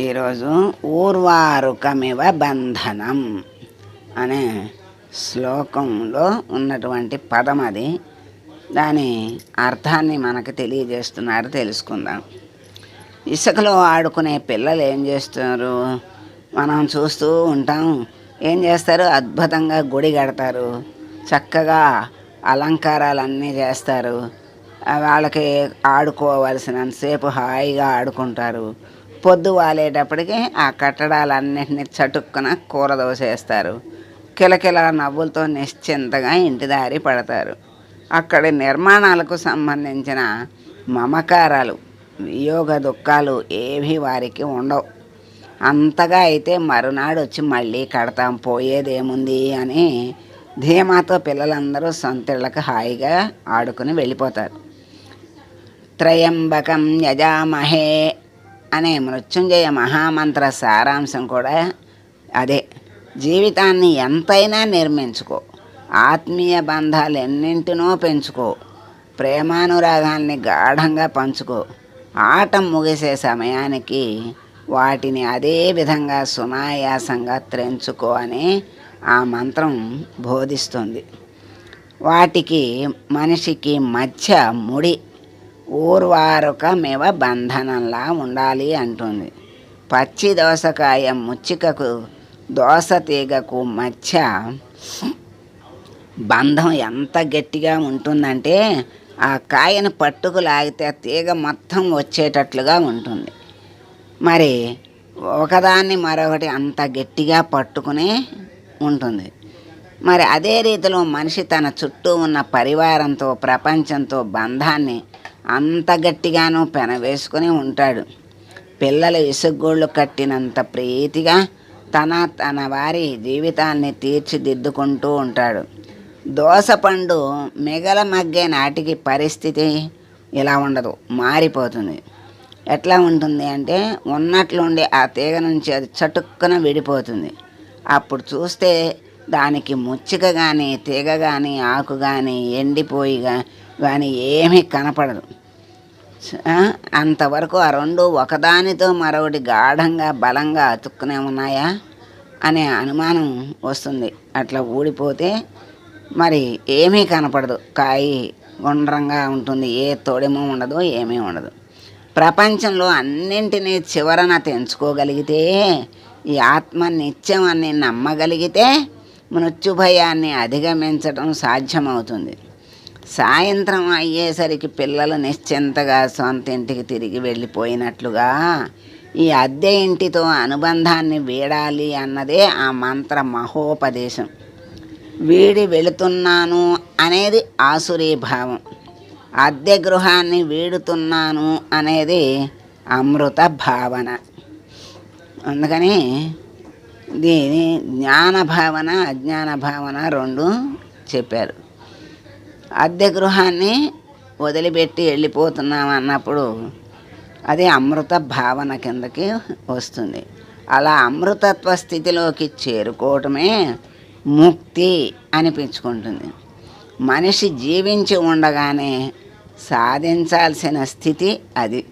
ఈరోజు ఊర్వారుకమివ బంధనం అనే శ్లోకంలో ఉన్నటువంటి పదం అది. దాని అర్థాన్ని మనకు తెలియజేస్తున్నారు తెలుసుకుందాం. ఇసుకలో ఆడుకునే పిల్లలు ఏం చేస్తున్నారు మనం చూస్తూ ఉంటాం. ఏం చేస్తారు? అద్భుతంగా గుడి కడతారు. చక్కగా అలంకారాలన్నీ చేస్తారు. వాళ్ళకి ఆడుకోవలసినంతసేపు హాయిగా ఆడుకుంటారు. పొద్దు వాలేటప్పటికి ఆ కట్టడాలన్నింటినీ చటుక్కున కూర దోసేస్తారు. కిలకిల నవ్వులతో నిశ్చింతగా ఇంటి దారి పడతారు. అక్కడి నిర్మాణాలకు సంబంధించిన మమకారాలు వియోగ దుఃఖాలు ఏవి వారికి ఉండవు. అంతగా అయితే మరునాడు వచ్చి మళ్ళీ కడతాం పోయేదేముంది అని ధీమాతో పిల్లలందరూ సొంతిళ్ళకి హాయిగా ఆడుకుని వెళ్ళిపోతారు. త్రయంబకం యజామహే అనే మృత్యుంజయ మహామంత్ర సారాంశం కూడా అదే. జీవితాన్ని ఎంతైనా నిర్మించుకో. ఆత్మీయ బంధాలు ఎన్నింటినో పెంచుకో. ప్రేమానురాగాల్ని గాఢంగా పంచుకో. ఆట ముగిసే సమయానికి వాటిని అదే విధంగా సునాయాసంగా త్రెంచుకో అని ఆ మంత్రం బోధిస్తుంది. వాటికి మనిషికి మధ్య ముడి ఊర్వారుకమివ బంధనంలా ఉండాలి అంటుంది. పచ్చి దోసకాయ ముచ్చికకు దోస తీగకు మధ్య బంధం ఎంత గట్టిగా ఉంటుందంటే ఆ కాయను పట్టుకు లాగితే ఆ తీగ మొత్తం వచ్చేటట్లుగా ఉంటుంది. మరి ఒకదాన్ని మరొకటి అంత గట్టిగా పట్టుకుని ఉంటుంది. మరి అదే రీతిలో మనిషి తన చుట్టూ ఉన్న పరివారంతో ప్రపంచంతో బంధాన్ని అంత గట్టిగానూ పెనవేసుకుని ఉంటాడు. పిల్లల ఇసుగోళ్ళు కట్టినంత ప్రీతిగా తన తన వారి జీవితాన్ని తీర్చిదిద్దుకుంటూ ఉంటాడు. దోసపండు మిగల మగ్గే నాటికి పరిస్థితి ఇలా ఉండదు మారిపోతుంది. ఎట్లా ఉంటుంది అంటే ఉన్నట్లుండి ఆ తీగ నుంచి అది చటుక్కున విడిపోతుంది. అప్పుడు చూస్తే దానికి ముచ్చిక కానీ తీగ కానీ ఆకు కానీ ఎండిపోయి కానీ ఏమీ కనపడదు. అంతవరకు ఆ రెండు ఒకదానితో మరొకటి గాఢంగా బలంగా అతుక్కునే ఉన్నాయా? అనే అనుమానం వస్తుంది. అట్లా ఊడిపోతే మరి ఏమీ కనపడదు. కాయి గుండ్రంగా ఉంటుంది. ఏ తోడేమో ఉండదు ఏమీ ఉండదు. ప్రపంచంలో అన్నింటినీ చివరన తెంచుకోగలిగితే ఈ ఆత్మ నిత్యం అని నమ్మగలిగితే మృత్యుభయాన్ని అధిగమించడం సాధ్యమవుతుంది. సాయంత్రం అయ్యేసరికి పిల్లలు నిశ్చింతగా సొంత ఇంటికి తిరిగి వెళ్ళిపోయినట్లుగా ఈ అద్దె ఇంటితో అనుబంధాన్ని వీడాలి అన్నదే ఆ మంత్ర మహోపదేశం. వీడి వెళుతున్నాను అనేది ఆసురీ భావం. అద్దె గృహాన్ని వీడుతున్నాను అనేది అమృత భావన. అందుకని దీని జ్ఞాన భావన అజ్ఞాన భావన రెండు చెప్పారు. అద్దె గృహాన్ని వదిలిపెట్టి వెళ్ళిపోతున్నాం అన్నప్పుడు అది అమృత భావన కిందకి వస్తుంది. అలా అమృతత్వ స్థితిలోకి చేరుకోవటమే ముక్తి అనిపించుకుంటుంది. మనిషి జీవించి ఉండగానే సాధించాల్సిన స్థితి అది.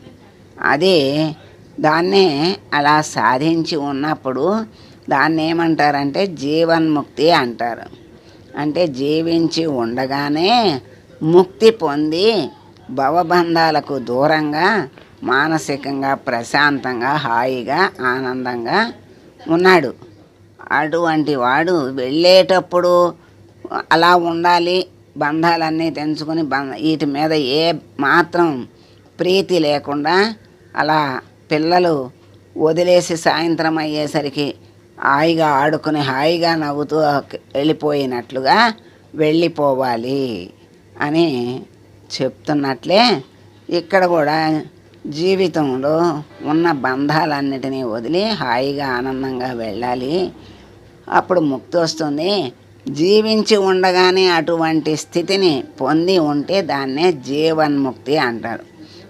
అదే దాన్నే అలా సాధించి ఉన్నప్పుడు దాన్ని ఏమంటారంటే జీవన్ముక్తి అంటారు. అంటే జీవించి ఉండగానే ముక్తి పొంది భవబంధాలకు దూరంగా మానసికంగా ప్రశాంతంగా హాయిగా ఆనందంగా ఉన్నాడు. అటువంటి వాడు వెళ్ళేటప్పుడు అలా ఉండాలి బంధాలన్నీ తెంచుకొని బంధ వీటి మీద ఏ మాత్రం ప్రీతి లేకుండా అలా పిల్లలు వదిలేసి సాయంత్రం అయ్యేసరికి హాయిగా ఆడుకుని హాయిగా నవ్వుతూ వెళ్ళిపోయినట్లుగా వెళ్ళిపోవాలి అని చెప్తున్నట్లే ఇక్కడ కూడా జీవితంలో ఉన్న బంధాలన్నిటినీ వదిలి హాయిగా ఆనందంగా వెళ్ళాలి. అప్పుడు ముక్తి వస్తుంది. జీవించి ఉండగానే అటువంటి స్థితిని పొంది ఉంటే దాన్నే జీవన్ముక్తి అంటారు.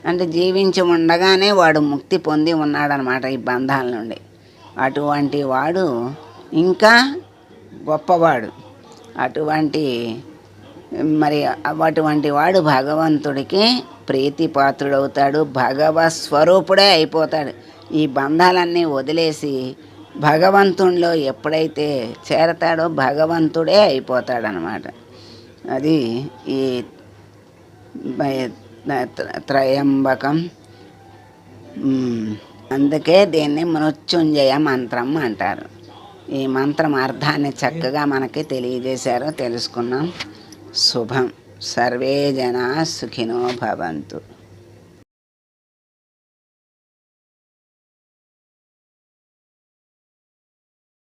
అంటే జీవించి ఉండగానే వాడు ముక్తి పొంది ఉన్నాడనమాట ఈ బంధాల నుండి. అటువంటి వాడు ఇంకా గొప్పవాడు. అటువంటి మరి అటువంటి వాడు భగవంతుడికి ప్రీతిపాత్రుడవుతాడు భగవత్ స్వరూపుడే అయిపోతాడు. ఈ బంధాలన్నీ వదిలేసి భగవంతునిలో ఎప్పుడైతే చేరతాడో భగవంతుడే అయిపోతాడనమాట. అది ఈ త్రయంబకం. అందుకే దీన్ని మృత్యుంజయ మంత్రం అంటారు. ఈ మంత్రం అర్థాన్ని చక్కగా మనకి తెలియజేశారు తెలుసుకున్నాం. శుభం. సర్వే జనా సుఖినో భవంతు.